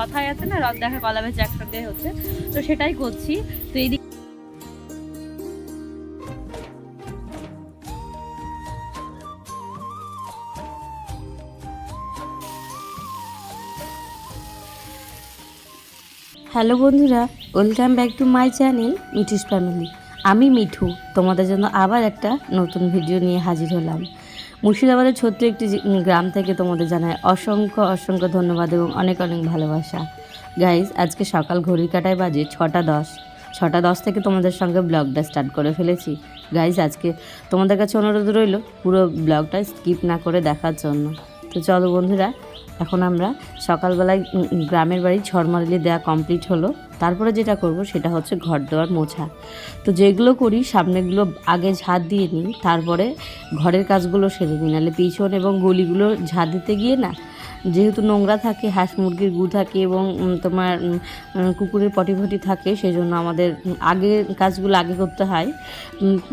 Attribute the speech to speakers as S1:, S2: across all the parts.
S1: কথায় আছে না রথ দেখা কলা বেচা একসাথে হচ্ছে। তো সেটাই করছি। তো এই
S2: হ্যালো বন্ধুরা, welcome back to my channel Mithu's family. আমি মিঠু, তোমাদের জন্য আবার একটা নতুন ভিডিও নিয়ে হাজির হলাম। মুর্শিদাবাদের ছোট্ট একটি গ্রাম থেকে তোমাদের জানায় অসংখ্য অসংখ্য ধন্যবাদ এবং অনেক অনেক ভালোবাসা। গাইজ আজকে সকাল ঘড়ির কাটায় বাজে ছটা দশ। ছটা দশ থেকে তোমাদের সঙ্গে ব্লগটা স্টার্ট করে ফেলেছি। গাইজ আজকে তোমাদের কাছে অনুরোধ রইল, পুরো ব্লগটা স্কিপ না করে দেখার জন্য। তো চলো বন্ধুরা, এখন আমরা সকালবেলায় গ্রামের বাড়ি ঝড়মারিলি দেওয়া কমপ্লিট হলো। তারপরে যেটা করব সেটা হচ্ছে ঘর দেওয়ার মোছা। তো যেগুলো করি, সামনেগুলো আগে ঝাঁত দিয়ে নিই, তারপরে ঘরের কাজগুলো সেরে নিই। নাহলে পিছন এবং গলিগুলো ঝাঁত দিতে গিয়ে না যেহেতু নোংরা থাকে, হাঁস মুরগির গু থাকে এবং তোমার কুকুরের পটি ফটি থাকে সেই জন্য আমাদের আগে কাজগুলো আগে করতে হয়।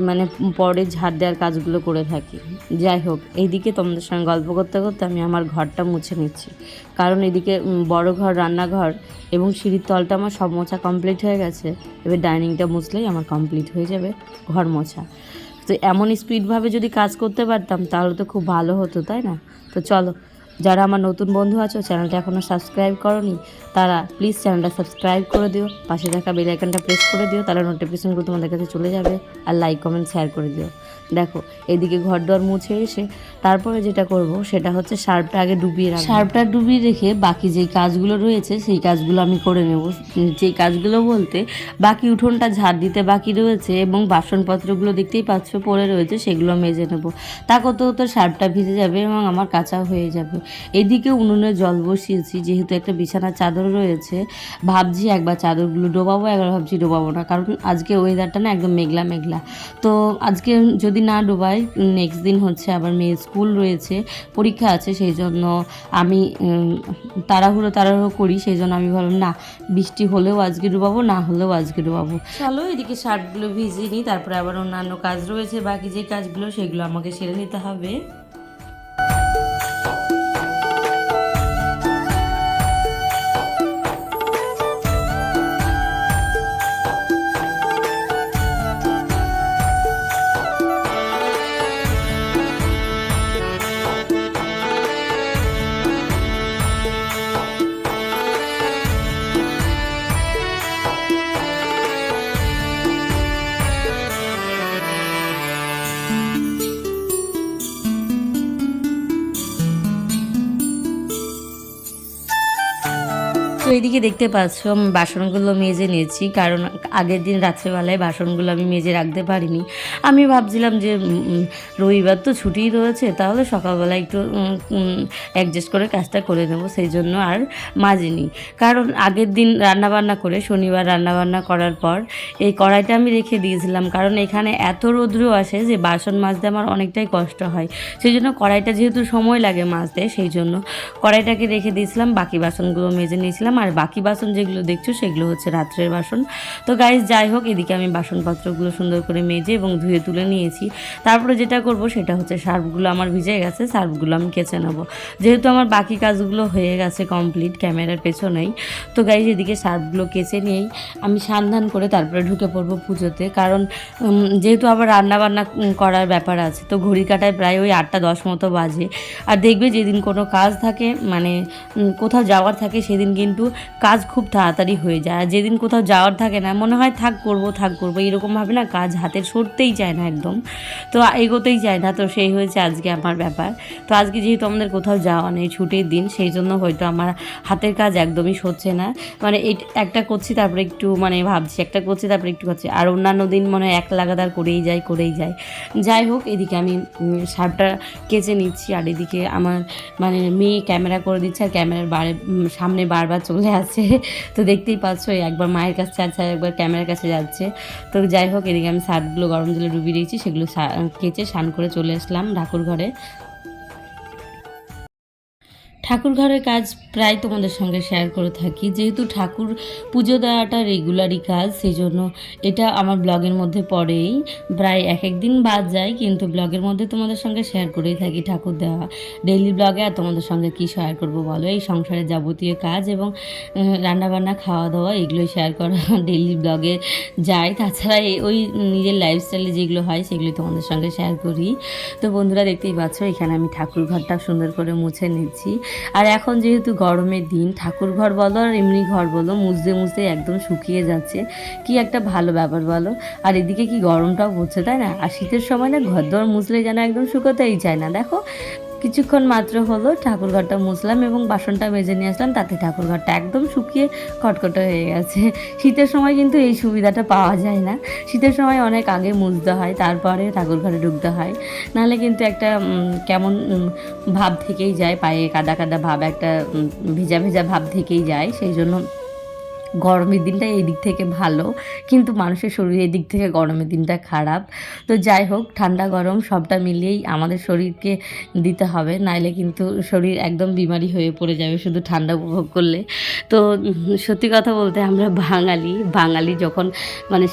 S2: মানে পরে ঝাড় দেওয়ার কাজগুলো করে থাকি। যাই হোক, এইদিকে তোমাদের সঙ্গে গল্প করতে করতে আমি আমার ঘরটা মুছে নিচ্ছি। কারণ এদিকে বড় ঘর, রান্নাঘর এবং সিঁড়ির তলটা আমার সব মোছা কমপ্লিট হয়ে গেছে। এবার ডাইনিংটা মুছলেই আমার কমপ্লিট হয়ে যাবে ঘর মোছা। তো এমন স্পিডভাবে যদি কাজ করতে পারতাম, তাহলে তো খুব ভালো হতো, তাই না? তো চলো যারা আমার নতুন বন্ধু আছো, চ্যানেলটা এখনও সাবস্ক্রাইব করনি, তারা প্লিজ চ্যানেলটা সাবস্ক্রাইব করে দিও, পাশে থাকা বেল আইকনটা প্রেস করে দিও, তাহলে নোটিফিকেশনগুলো তোমাদের কাছে চলে যাবে, আর লাইক কমেন্ট শেয়ার করে দিও। দেখো, এদিকে ঘর দর মুছে এসে তারপরে যেটা করব সেটা হচ্ছে সার্ফটা আগে ডুবিয়ে রাখব। সার্ফটা ডুবিয়ে রেখে বাকি যেই কাজগুলো রয়েছে সেই কাজগুলো আমি করে নেব। যেই কাজগুলো বলতে বাকি উঠোনটা ঝাড় দিতে বাকি রয়েছে এবং বাসনপত্রগুলো দেখতেই পাচ্ছ পড়ে রয়েছে সেগুলো মেজে নেব। তা করতে করতে সার্ফটা ভিজে যাবে এবং আমার কাঁচা হয়ে যাবে। এদিকে উনুনে জল বসিয়েছি, যেহেতু একটা বিছানার চাদর রয়েছে। ভাবছি একবার চাদরগুলো ডোবাবো, একবার ভাবছি ডোবাবো না, কারণ আজকে ওয়েদারটা না একদম মেঘলা মেঘলা তো আজকে যদি না ডোবাই নেক্সট দিন হচ্ছে আবার মেয়ে স্কুল রয়েছে, পরীক্ষা আছে, সেই জন্য আমি তাড়াহুড়ো তাড়াহুড়ো করি, সেই জন্য আমি ভাবলাম, না, বৃষ্টি হলেও আজকে ডুবাবো, না হলেও আজকে ডুবাবো। চলো, এদিকে শার্টগুলো ভিজিয়ে নিই, তারপরে আবার অন্যান্য কাজ রয়েছে, বাকি যে কাজগুলো, সেগুলো আমাকে সেরে নিতে হবে। তো এইদিকে দেখতে পাচ্ছ আমি বাসনগুলো মেজে নিয়েছি। কারণ আগের দিন রাত্রেবেলায় বাসনগুলো আমি মেজে রাখতে পারিনি। আমি ভাবছিলাম যে রবিবার তো ছুটিই রয়েছে, তাহলে সকালবেলা একটু অ্যাডজাস্ট করে কাজটা করে নেব, সেই জন্য আর মাজিনি। কারণ আগের দিন রান্নাবান্না করে, শনিবার রান্নাবান্না করার পর এই কড়াইটা আমি রেখে দিয়েছিলাম। কারণ এখানে এত রৌদ্র আসে যে, বাসন মাজতে আমার অনেকটাই কষ্ট হয়। সেই জন্য কড়াইটা যেহেতু সময় লাগে মাজতে, সেই জন্য কড়াইটাকে রেখে দিয়েছিলাম, বাকি বাসনগুলো মেজে নিয়েছিলাম। বাকি বাসন যেগুলো দেখছ সেগুলো হচ্ছে রাত্রের বাসন। তো গাইজ যাই হোক, এদিকে আমি বাসনপত্রগুলো সুন্দর করে মেজে এবং ধুয়ে তুলে নিয়েছি। তারপরে যেটা করব সেটা হচ্ছে সার্ফগুলো আমার ভিজে গেছে সার্ফগুলো আমি কেচে নেব। যেহেতু আমার বাকি কাজগুলো হয়ে গেছে কমপ্লিট ক্যামেরার পেছনেই। তো গাইজ এদিকে সার্ফগুলো কেচে নিয়েই আমি সান্ধান করে তারপরে ঢুকে পড়ব পুজোতে। কারণ যেহেতু আবার রান্না বান্না করার ব্যাপার আছে, তো ঘড়ি কাটায় প্রায় ওই আটটা দশ মতো বাজে। আর দেখবে যেদিন কোনো কাজ থাকে মানে কোথাও যাওয়ার থাকে, সেদিন কিন্তু কাজ খুব তাড়াতাড়ি হয়ে যায়। আর যেদিন কোথাও যাওয়ার থাকে না, মনে হয় থাক করব থাক করব এরকমভাবে না কাজ হাতে সরতেই চায় না একদম। তো এগোতেই চায় না। তো সেই হয়েছে আজকে আমার ব্যাপার। তো আজকে যেহেতু আমাদের কোথাও যাওয়া নেই ছুটির দিন, সেই জন্য হয়তো আমার হাতের কাজ একদমই সরছে না। মানে একটা করছি, তারপরে একটু মানে ভাবছি, একটা করছি, তারপরে একটু করছি। আর অন্যান্য দিন মনে হয় এক লাগাতার করেই যায় করেই যায়। যাই হোক, এদিকে আমি শার্টটা কেচে নিচ্ছি। আর এদিকে আমার মানে মেয়ে ক্যামেরা করে দিচ্ছে, আর ক্যামেরার বারে সামনে বারবার চলে আসে তো দেখতেই পাচ্ছ একবার মায়ের কাছে যাচ্ছে আর একবার ক্যামেরার কাছে যাচ্ছে। তো যাই হোক, এদিকে আমি শার্টগুলো গরম জলে ডুবিয়ে দিয়েছি, সেগুলো কেচে স্নান করে চলে আসলাম ঠাকুর ঘরে। ঠাকুর ঘরের কাজ প্রায় তোমাদের সঙ্গে শেয়ার করে থাকি। যেহেতু ঠাকুর পুজো দেওয়াটা রেগুলারই কাজ সেই জন্য এটা আমার ব্লগের মধ্যে পড়েই। প্রায় এক এক দিন বাদ যায়, কিন্তু ব্লগের মধ্যে তোমাদের সঙ্গে শেয়ার করেই থাকি ঠাকুর দেওয়া। ডেইলি ব্লগে আর তোমাদের সঙ্গে কি শেয়ার করব বলো? এই সংসারের যাবতীয় কাজ এবং রান্নাবান্না খাওয়া দাওয়া এগুলোই শেয়ার করা ডেইলি ব্লগে যায়। তাছাড়া ওই নিজের লাইফস্টাইলে যেগুলো হয় সেগুলো তোমাদের সঙ্গে শেয়ার করি। তো বন্ধুরা দেখতেই পাচ্ছ, এখানে আমি ঠাকুর ঘরটা সুন্দর করে মুছে নিচ্ছি। আর এখন যেহেতু গরমের দিন, ঠাকুর ঘর বলো আর এমনি ঘর বলো মুজতে মুজতে একদম শুকিয়ে যাচ্ছে। কি একটা ভালো ব্যাপার বলো। আর এদিকে কি গরমটাও পড়ছে, তাই না? আর শীতের সময় না ঘর দর মুছলে যেন একদম শুকোতেই চায় না। দেখো কিছুক্ষণ মাত্র হলো ঠাকুর ঘরটা মুছলাম এবং বাসনটা মেজে নিয়ে আসলাম, তাতে ঠাকুর ঘরটা একদম শুকিয়ে কটকটে হয়ে গেছে। শীতের সময় কিন্তু এই সুবিধাটা পাওয়া যায় না। শীতের সময় অনেক আগে মুছতে হয়, তারপরে ঠাকুর ঘরে ঢুকতে হয়। নাহলে কিন্তু একটা কেমন ভাব থেকেই যায়, পায়ে কাদা কাদা ভাব, একটা ভেজা ভেজা ভাব থেকেই যায়, সেই জন্য গরমের দিনটা এই দিক থেকে ভালো, কিন্তু মানুষের শরীর এই দিক থেকে গরমের দিনটা খারাপ। তো যাই হোক, ঠান্ডা, গরম, সবটা মিলিয়েই আমাদের শরীরকে দিতে হবে, নাইলে কিন্তু শরীর একদম বিমারি হয়ে পড়ে যাবে শুধু ঠান্ডা উপভোগ করলে। তো সত্যি কথা বলতে আমরা বাঙালি বাঙালি যখন মানে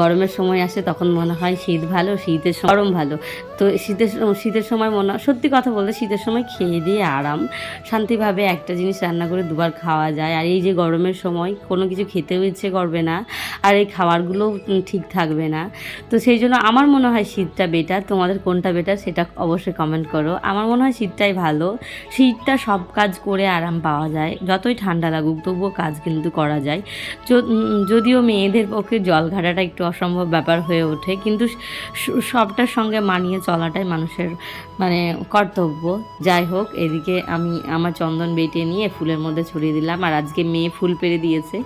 S2: গরমের সময় আসে তখন মনে হয় শীত ভালো, শীতের গরম ভালো। তো শীতের শীতের সময় মনে হয় সত্যি কথা বলতে শীতের সময় খেয়ে দিয়ে আরাম, শান্তিভাবে একটা জিনিস রান্না করে দুবার খাওয়া যায়। আর এই যে গরমের সময় কোনো কিছু খেতেও ইচ্ছে করবে না, আর এই খাবারগুলোও ঠিক থাকবে না। তো সেই জন্য আমার মনে হয় শীতটা বেটার তোমাদের কোনটা বেটার সেটা অবশ্যই কমেন্ট করো। আমার মনে হয় শীতটাই ভালো। শীতটা সব কাজ করে আরাম পাওয়া যায়, যতই ঠান্ডা লাগুক, তবুও কাজ কিন্তু করা যায়। যদিও মেয়েদের পক্ষে জল ঘাটাটা একটু অসম্ভব ব্যাপার হয়ে ওঠে, কিন্তু সবটার সঙ্গে মানিয়ে চলাটাই মানুষের মানে কর্তব্য। যাই হোক, এদিকে আমি আমার চন্দন বেটে নিয়ে ফুলের মধ্যে ছড়িয়ে দিলাম, আর আজকে মেয়ে ফুল পেরে দিয়েছে।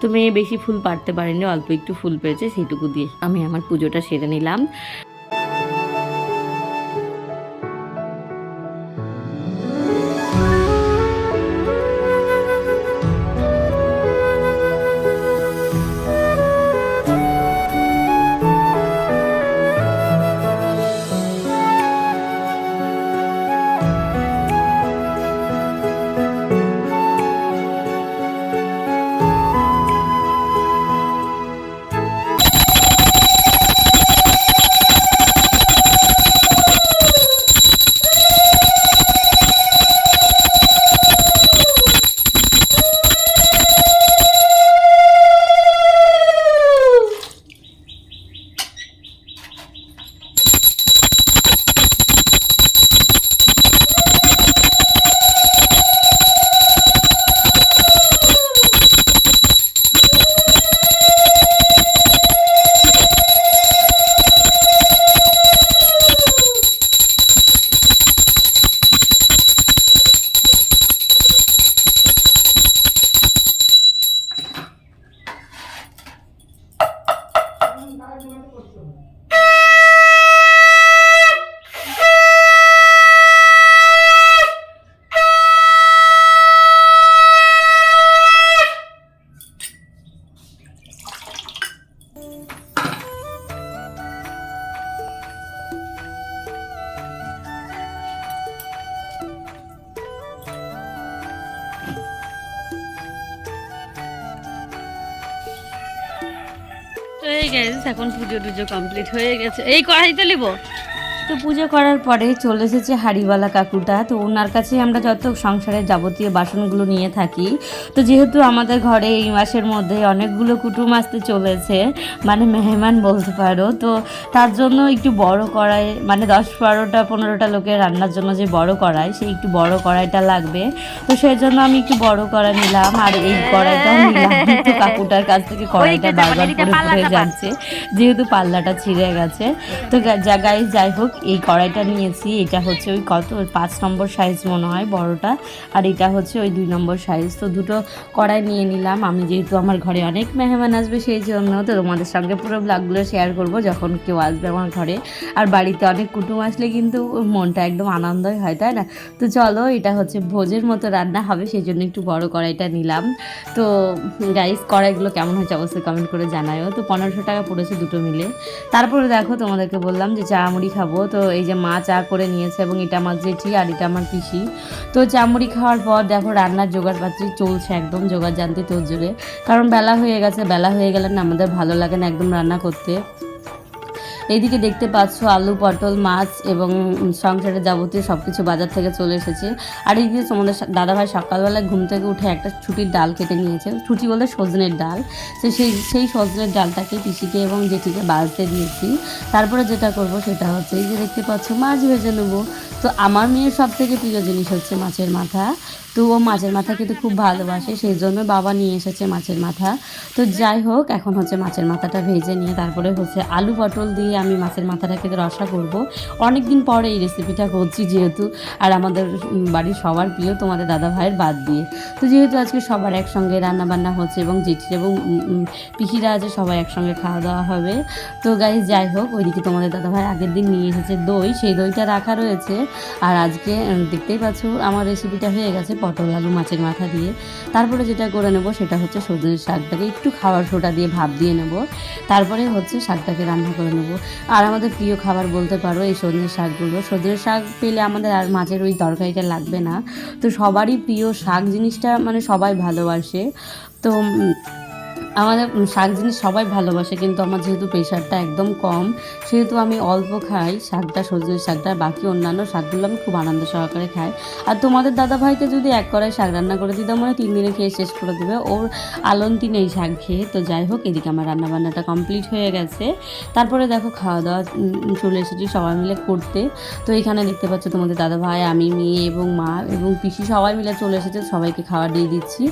S2: তো মেয়ে বেশি ফুল পারতে পারেনি, অল্প একটু ফুল পেয়েছে সেটুকু দিয়ে আমি আমার পুজোটা সেরে নিলাম। এখন পুজো টুজো কমপ্লিট হয়ে গেছে। এই কড়াইতে নিব? তো পুজো করার পরে চলে এসেছে হাড়িওয়ালা কাকুটা। তো ওনার কাছে আমরা যত সংসারের যাবতীয় বাসনগুলো নিয়ে থাকি। তো যেহেতু আমাদের ঘরে এই মাসের মধ্যে অনেকগুলো কুটুম আসতে চলেছে মানে মেহমান বলতে পারো তো তার জন্য একটু বড় কড়াই মানে দশ বারোটা পনেরোটা লোকের রান্নার জন্য যে বড় কড়াই সেই একটু বড় কড়াইটা লাগবে। তো সেই জন্য আমি একটু বড় কড়াই নিলাম আর এই কড়াইটা নিলাম। তো কাকুটার কাছ থেকে কড়াইটা বারবার করে যাচ্ছে যেহেতু পাল্লাটা ছিঁড়ে গেছে। তো যা গাই যাই হোক এই কড়াইটা নিয়েছি, এটা হচ্ছে ওই কত, পাঁচ নম্বর সাইজ মনে হয় বড়টা, আর এটা হচ্ছে ওই দুই নম্বর সাইজ তো দুটো কড়াই নিয়ে নিলাম। আমি যেহেতু আমার ঘরে অনেক মেহমান আসবে, সেই জন্য তো তোমাদের সঙ্গে পুরো ব্লগগুলো শেয়ার করব যখন কেউ আসবে আমার ঘরে। আর বাড়িতে অনেক কুটুম আসলে কিন্তু মনটা একদম আনন্দই হয়, তাই না? তো চলো, এটা হচ্ছে ভোজের মতো রান্না হবে, সেই জন্য একটু বড় কড়াইটা নিলাম। তো গাইস কড়াইগুলো কেমন হয়েছে অবশ্যই কমেন্ট করে জানায়ও। তো পনেরোশো টাকা পড়েছে দুটো মিলে। তারপরে দেখো তোমাদেরকে বললাম যে চা মুড়ি খাব
S3: তো এই যে মা চা করে নিয়েছে এবং এটা আমার জেঠি আর এটা আমার পিসি। তো চামড়ি খাওয়ার পর দেখো রান্নার জোগাড় পাত্রী চলছে একদম জোগাড় জানতে তোর জোরে। কারণ বেলা হয়ে গেছে, বেলা হয়ে গেলে না আমাদের ভালো লাগে না একদম রান্না করতে। এইদিকে দেখতে পাচ্ছ আলু, পটল, মাছ এবং সংসারের যাবতীয় সব কিছু বাজার থেকে চলে এসেছে। আর এইদিকে তোমাদের দাদাভাই সকালবেলায় ঘুম থেকে উঠে একটা ছুটির ডাল কেটে নিয়েছে ছুটি বলতে সজনের ডাল। তো সেই সেই সজনের ডালটাকে পিসিকে এবং জেঠিকে বাজতে দিয়েছি। তারপরে যেটা করব সেটা হচ্ছে, এই যে দেখতে পাচ্ছ, মাছ ভেজে নেব। তো আমার মেয়ের সব থেকে প্রিয় জিনিস হচ্ছে মাছের মাথা। তো ও মাছের মাথা খেতে খুব ভালোবাসে সেই জন্য বাবা নিয়ে এসেছে মাছের মাথা। তো যাই হোক, এখন হচ্ছে মাছের মাথাটা ভেজে নিয়ে তারপরে হচ্ছে আলু পটল দিয়ে আমি মাছের মাথাটা মাথাটাকে রসা করব। অনেক দিন পরে এই রেসিপিটা করছি যেহেতু, আর আমাদের বাড়ির সবার প্রিয় তোমাদের দাদা ভাইয়ের বাদ দিয়ে। তো যেহেতু আজকে সবার একসঙ্গে রান্না বান্না হচ্ছে এবং জেঠির এবং পিসিরা আছে, সবাই একসঙ্গে খাওয়া দাওয়া হবে। তো গাই যাই হোক, ওইদিকে তোমাদের দাদা ভাই আগের দিন নিয়ে এসেছে দই। সেই দইটা রাখা রয়েছে। আর আজকে দেখতেই পাচ্ছ, আমার রেসিপিটা হয়ে গেছে। পটল, আলু, মাছের মাথা দিয়ে। তারপরে যেটা করে নেব সেটা হচ্ছে সজনের শাকটাকে একটু খাবার সোটা দিয়ে ভাপ দিয়ে নেব। তারপরে হচ্ছে শাকটাকে রান্না করে নেব। আর আমাদের প্রিয় খাবার বলতে পারো এই সজনের শাকগুলো। সজনের শাক পেলে আমাদের আর মাছের ওই তরকারিটা লাগবে না। তো সবারই প্রিয় শাক জিনিসটা মানে সবাই ভালোবাসে। তো আমাদের শাক জিনিস সবাই ভালোবাসে, কিন্তু আমার যেহেতু প্রেশারটা একদম কম, সেহেতু আমি অল্প খাই শাকটা, সজনের শাকটা বাকি অন্যান্য শাকগুলো আমি খুব আনন্দ সহকারে খাই। আর তোমাদের দাদা ভাইকে যদি এক কড়াই শাক রান্না করে দিতাম মানে তিন দিনে খেয়ে শেষ করে দেবে, ওর আলন্তি নেই শাক খেয়ে, তো যাই হোক, এদিকে আমার রান্না বান্নাটা কমপ্লিট হয়ে গেছে। তারপরে দেখো খাওয়া দাওয়া চলে এসেছি সবাই মিলে করতে। তো এখানে দেখতে পাচ্ছ তোমাদের দাদা ভাই আমি, মেয়ে এবং মা এবং পিসি সবাই মিলে চলে এসেছে, সবাইকে খাবার দিয়ে দিচ্ছি।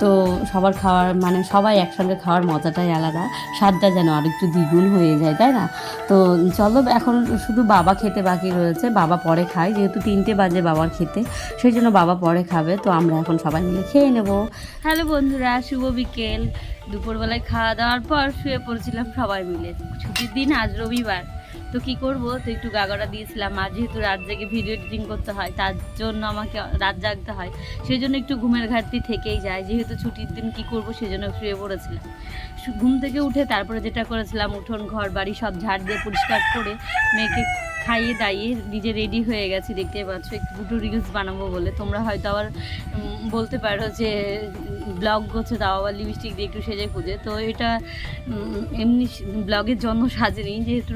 S3: তো সবার খাওয়ার মানে সবাই একসঙ্গে খাওয়ার মজাটাই আলাদা। স্বাদটা যেন আরেকটু দ্বিগুণ হয়ে যায়, তাই না? তো চলো, এখন শুধু বাবা খেতে বাকি রয়েছে। বাবা পরে খায়, যেহেতু তিনটে বাজে বাবার খেতে, সেই জন্য বাবা পরে খাবে। তো আমরা এখন সবাই মিলে খেয়ে নেব।
S2: হ্যালো বন্ধুরা, শুভ বিকেল। দুপুরবেলায় খাওয়া দাওয়ার পর শুয়ে পড়েছিলাম সবাই মিলে। ছুটির দিন আজ রবিবার। তো কি করব? তো একটু গাগড়া দিয়েছিলাম। আর যেহেতু রাত জেগে ভিডিও এডিটিং করতে হয়, তার জন্য আমাকে রাত জাগতে হয়। সেই জন্য একটু ঘুমের ঘাটতি থেকেই যায়। যেহেতু ছুটির দিন কি করব, সেজন্য শুয়ে পড়েছিলাম। ঘুম থেকে উঠে তারপরে যেটা করেছিলাম, উঠোন, ঘর, বাড়ি সব ঝাড় দিয়ে পরিষ্কার করে মেয়েকে খাইয়ে দাইয়ে নিজে রেডি হয়ে গেছি। দেখতে পাচ্ছ, একটু দুটো রিলস বানাবো বলে। তোমরা হয়তো আবার বলতে পারো যে ব্লগ করছে তাও আবার লিপস্টিক দিয়ে একটু সেজে খুঁজে তো এটা এমনি ব্লগের জন্য সাজেনি। যেহেতু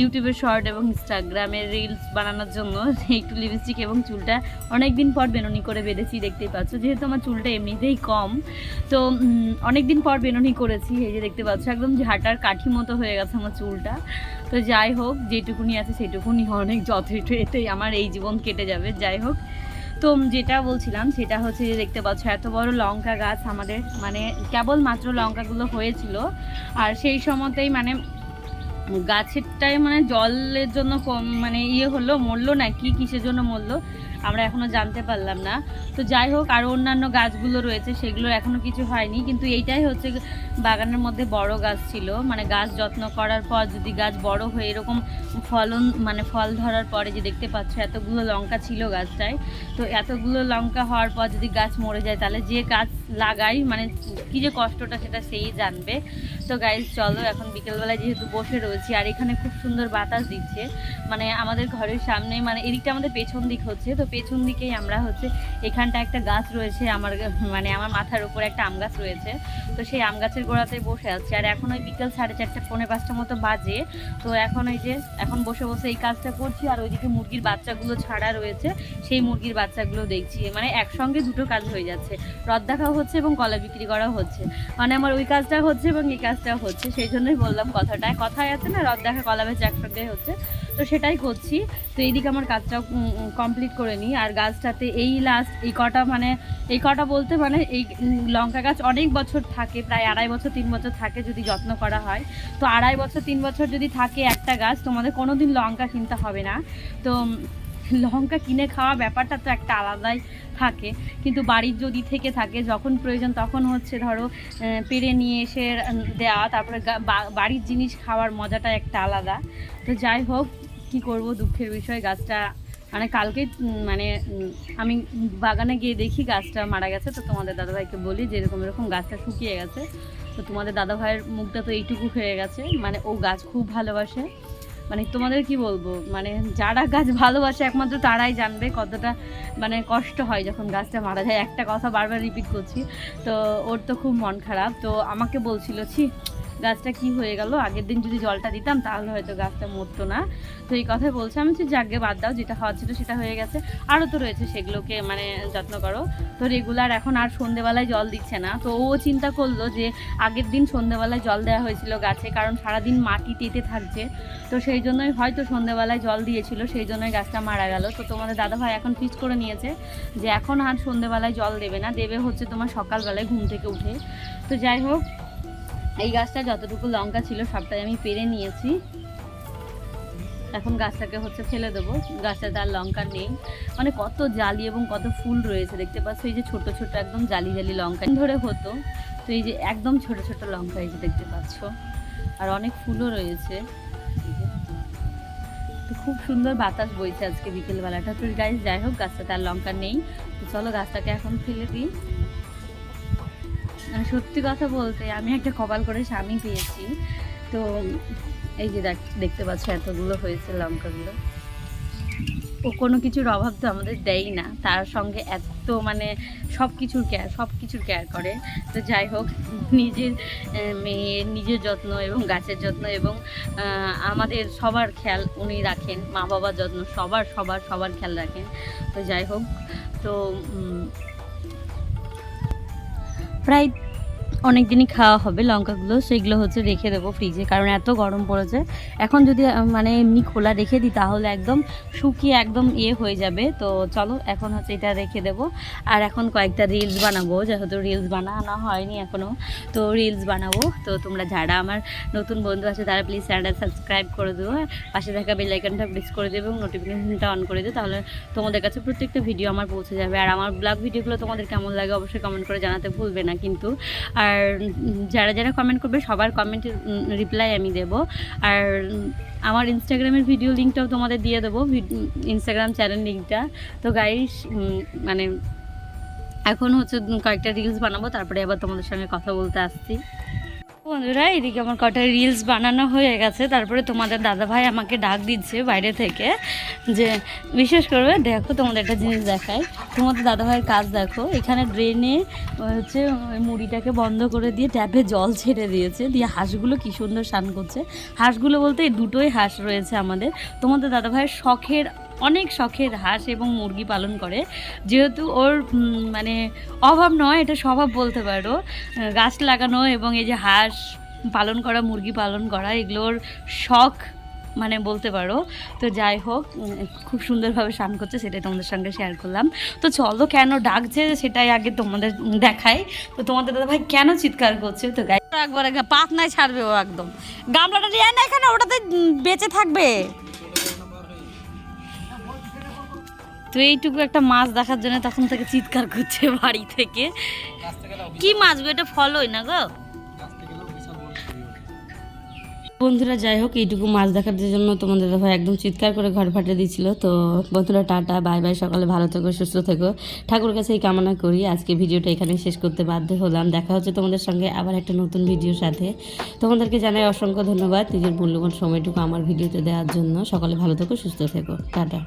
S2: ইউটিউবের শর্ট এবং ইনস্টাগ্রামের রিলস বানানোর জন্য একটু লিপস্টিক এবং চুলটা অনেক দিন পর বেনুনি করে বেঁধেছি, দেখতেই পাচ্ছ। যেহেতু আমার চুলটা এমনিতেই কম, তো অনেক দিন পর বেনুনি করেছি, এই যে দেখতে পাচ্ছ। একদম ঝাঁটার কাঠি মতো হয়ে গেছে আমার চুলটা। তো যাই হোক, যেটুকুনি আছে সেটুকুনি অনেক যথেষ্ট এতেই আমার এই জীবন কেটে যাবে। যাই হোক তো যেটা বলছিলাম, সেটা হচ্ছে যে দেখতে পাচ্ছ, এত বড় লঙ্কা গাছ আমাদের মানে কেবল মাত্র লঙ্কাগুলো হয়েছিল। আর সেই সময়তেই মানে গাছেরটাই মানে জলের জন্য মানে ইয়ে হলো, মরলো না, কি কিসের জন্য মরলো? আমরা এখনও জানতে পারলাম না। তো যাই হোক আরও অন্যান্য গাছগুলো রয়েছে, সেগুলোর এখনও কিছু হয়নি। কিন্তু এইটাই হচ্ছে বাগানের মধ্যে বড় গাছ ছিল। মানে গাছ যত্ন করার পর যদি গাছ বড় হয়ে এরকম ফলন মানে ফল ধরার পরে যে দেখতে পাচ্ছ, এতগুলো লঙ্কা ছিল গাছটায়। তো এতগুলো লঙ্কা হওয়ার পর যদি গাছ মরে যায়, তাহলে যে গাছ লাগাই মানে কী যে কষ্টটা সেটা সেই জানবে। তো গাইজ চলো এখন বিকেলবেলায় যেহেতু বসে রয়েছি, আর এখানে খুব সুন্দর বাতাস দিচ্ছে। মানে আমাদের ঘরের সামনে মানে এদিকটা আমাদের পেছন দিক হচ্ছে, তো পেছন দিকেই আমরা হচ্ছে এখানটা একটা গাছ রয়েছে, আমার মানে আমার মাথার উপরে একটা আম গাছ রয়েছে। তো সেই আম গাছের গোড়াতে বসে আছি, আর এখন ওই বিকেল সাড়ে চারটে, পৌনে পাঁচটা মতো বাজে। তো এখন ওই যে, এখন বসে বসে এই কাজটা করছি, আর ওইদিকে মুরগির বাচ্চাগুলো ছাড়া রয়েছে, সেই মুরগির বাচ্চাগুলো দেখছি। মানে একসঙ্গে দুটো কাজ হয়ে যাচ্ছে রদ দেখাও হচ্ছে এবং কলা বিক্রি করাও হচ্ছে। মানে আমার ওই কাজটা হচ্ছে এবং এই কাজটাও হচ্ছে, সেই জন্যই বললাম কথাটা। কথায় আছে না রদ দেখা কলা বেচা একসঙ্গে হচ্ছে। তো সেটাই করছি। তো এইদিকে আমার কাজটা কমপ্লিট করে নিই। আর গাছটাতে এই লাস্ট এই কটা মানে এই কটা বলতে মানে এই লঙ্কা গাছ অনেক বছর থাকে, প্রায় আড়াই বছর, তিন বছর থাকে যদি যত্ন করা হয়। তো আড়াই বছর, তিন বছর যদি থাকে একটা গাছ, তোমাদের কোনো দিন লঙ্কা কিনতে হবে না। তো লঙ্কা কিনে খাওয়া ব্যাপারটা তো একটা আলাদাই থাকে। কিন্তু বাড়ির যদি থেকে থাকে, যখন প্রয়োজন তখন হচ্ছে ধরো পেরে নিয়ে এসে দেওয়া, তারপরে বাড়ির জিনিস খাওয়ার মজাটা একটা আলাদা। তো যাই হোক, কি করব দুঃখের বিষয়, গাছটা মানে কালকে মানে আমি বাগানে গিয়ে দেখি গাছটা মারা গেছে। তো তোমাদের দাদাভাইকে বলি যে এরকম এরকম গাছটা শুকিয়ে গেছে, তো তোমাদের দাদাভাইয়ের মুখটা তো এইটুকু হয়ে গেছে। মানে ও গাছ খুব ভালোবাসে। মানে তোমাদের কি বলব? মানে যারা গাছ ভালোবাসে একমাত্র তারাই জানবে কতটা মানে কষ্ট হয় যখন গাছটা মারা যায়। একটা কথা বারবার রিপিট করছি, তো ওর তো খুব মন খারাপ। তো আমাকে বলছিল, ছি গাছটা কি হয়ে গেল? আগের দিন যদি জলটা দিতাম, তাহলে হয়তো গাছটা মরতো না। তো এই কথাই বলছে। আমি যে যাকে বাদ দাও, যেটা হওয়ার ছিল সেটা হয়ে গেছে। আরও তো রয়েছে সেগুলোকে মানে যত্ন করো। তো রেগুলার এখন আর সন্ধেবেলায় জল দিচ্ছে না। তো ও চিন্তা করল যে, আগের দিন সন্ধেবেলায় জল দেওয়া হয়েছিল গাছে, কারণ সারাদিন মাটি তেতে থাকছে। তো সেই জন্যই হয়তো সন্ধেবেলায় জল দিয়েছিল, সেই জন্যই গাছটা মারা গেল। তো তোমাদের দাদাভাই এখন ফিক্স করে নিয়েছে যে, এখন আর সন্ধেবেলায় জল দেবে না। দেবে হচ্ছে তোমার সকালবেলায় ঘুম থেকে উঠে। তো যাই হোক এই গাছটা যতটুকু লঙ্কা ছিল সবটাই আমি পেরে নিয়েছি। এখন গাছটাকে হচ্ছে ফেলে দেবো। গাছটাতে আর লঙ্কা নেই। মানে কত জালি এবং কত ফুল রয়েছে, দেখতে পাচ্ছ? এই যে ছোট ছোট একদম জালি জালি লঙ্কা। ধরে হতো, তো এই যে একদম ছোট ছোট লঙ্কা এই যে দেখতে পাচ্ছ। আর অনেক ফুলও রয়েছে। তো খুব সুন্দর বাতাস বইছে আজকে বিকেলবেলাটা। তো গাছ যাই হোক, গাছটাতে আর লঙ্কা নেই। তো চলো গাছটাকে এখন ফেলে দিই। সত্যি কথা বলতে, আমি একটা কপাল করে স্বামী পেয়েছি। তো এই যে দেখ- দেখতে পাচ্ছ এতগুলো হয়েছে লঙ্কাগুলো। ও কোনো কিছুর অভাব তো আমাদের দেয় না। তার সঙ্গে এত মানে সব কিছুর কেয়ার সব কিছুর কেয়ার করে। তো যাই হোক, নিজের মেয়ের নিজের যত্ন এবং গাছের যত্ন এবং আমাদের সবার খেয়াল উনি রাখেন। মা বাবার যত্ন সবার সবার সবার খেয়াল রাখেন। তো যাই হোক, তো উম, প্রায় অনেক দিনই খাওয়া হবে লঙ্কাগুলো সেগুলো হচ্ছে রেখে দেবো ফ্রিজে কারণ এত গরম পড়েছে। এখন যদি মানে এমনি খোলা রেখে দিই, তাহলে একদম শুকিয়ে একদম ইয়ে হয়ে যাবে। তো চলো, এখন হচ্ছে এটা রেখে দেবো। আর এখন কয়েকটা রিলস বানাবো, যেহেতু রিলস বানানো হয়নি এখনও তো রিলস বানাবো। তো তোমরা যারা আমার নতুন বন্ধু আছে, তারা প্লিজ চ্যানেলটা সাবস্ক্রাইব করে দেবো পাশে থাকা বেল আইকনটা প্রেস করে দেবে এবং নোটিফিকেশনটা অন করে দেবে তাহলে তোমাদের কাছে প্রত্যেকটা ভিডিও আমার পৌঁছে যাবে। আর আমার ব্লগ ভিডিওগুলো তোমাদের কেমন লাগে, অবশ্যই কমেন্ট করে জানাতে ভুলবে না কিন্তু। আর উম, যারা যারা কমেন্ট করবে সবার কমেন্টের রিপ্লাই আমি দেব। আর আমার ইনস্টাগ্রামের ভিডিও লিঙ্কটাও তোমাদের দিয়ে দেবো ইনস্টাগ্রাম চ্যানেল লিঙ্কটা তো গাইস মানে এখন হচ্ছে কয়েকটা রিলস বানাবো তারপরে আবার তোমাদের সঙ্গে কথা বলতে আসছি। বন্ধুরা, এদিকে আমার কটা রিলস বানানো হয়ে গেছে। তারপরে তোমাদের দাদা ভাই আমাকে ডাক দিচ্ছে বাইরে থেকে যে বিশেষ করে দেখো তোমাদের একটা জিনিস দেখায় তোমাদের দাদা ভাইয়ের কাজ দেখো। এখানে ড্রেনে হচ্ছে মুড়িটাকে বন্ধ করে দিয়ে ট্যাপে জল ছেড়ে দিয়েছে। দিয়ে হাঁসগুলো কি সুন্দর স্নান করছে। হাঁসগুলো বলতে এই দুটোই হাঁস রয়েছে আমাদের। তোমাদের দাদা ভাইয়ের শখের অনেক শখের হাঁস এবং মুরগি পালন করে। যেহেতু ওর মানে অভাব নয়, এটা স্বভাব বলতে পারো। গাছ লাগানো এবং এই যে হাঁস পালন করা, মুরগি পালন করা এগুলোর শখ মানে বলতে পারো। তো যাই হোক খুব সুন্দরভাবে স্নান করছে, সেটাই তোমাদের সঙ্গে শেয়ার করলাম। তো চলো, কেন ডাকছে সেটাই আগে তোমাদের দেখাই। তো তোমাদের দাদা ভাই কেন চিৎকার করছে? তো গাই একবারে পাতনায় ছাড়বে ও একদম। গামলাটা নিয়ে না এখানে, ওটাতে বেঁচে থাকবে। তো এইটুকু একটা মাছ দেখার জন্য তখন থেকে চিৎকার করছে বাড়ি থেকে। কি মাছ গো, এটা ফলই না গো? বন্ধুরা, যাই হোক, এইটুকু মাছ দেখার জন্য তোমাদের ভাই একদম চিৎকার করে ঘর ফাটে দিচ্ছিল তো বন্ধুরা, টাটা, বাই বাই, সকালে ভালো থেকো, সুস্থ থেকো। ঠাকুর কাছে এই কামনা করি, আজকে ভিডিওটা এখানে শেষ করতে বাধ্য হলাম। দেখা হচ্ছে তোমাদের সঙ্গে আবার একটা নতুন ভিডিওর সাথে। তোমাদেরকে জানাই অসংখ্য ধন্যবাদ নিজের মূল্যবান সময়টুকু আমার ভিডিওতে দেওয়ার জন্য। সকালে ভালো থেকো, সুস্থ থেকো। টাটা।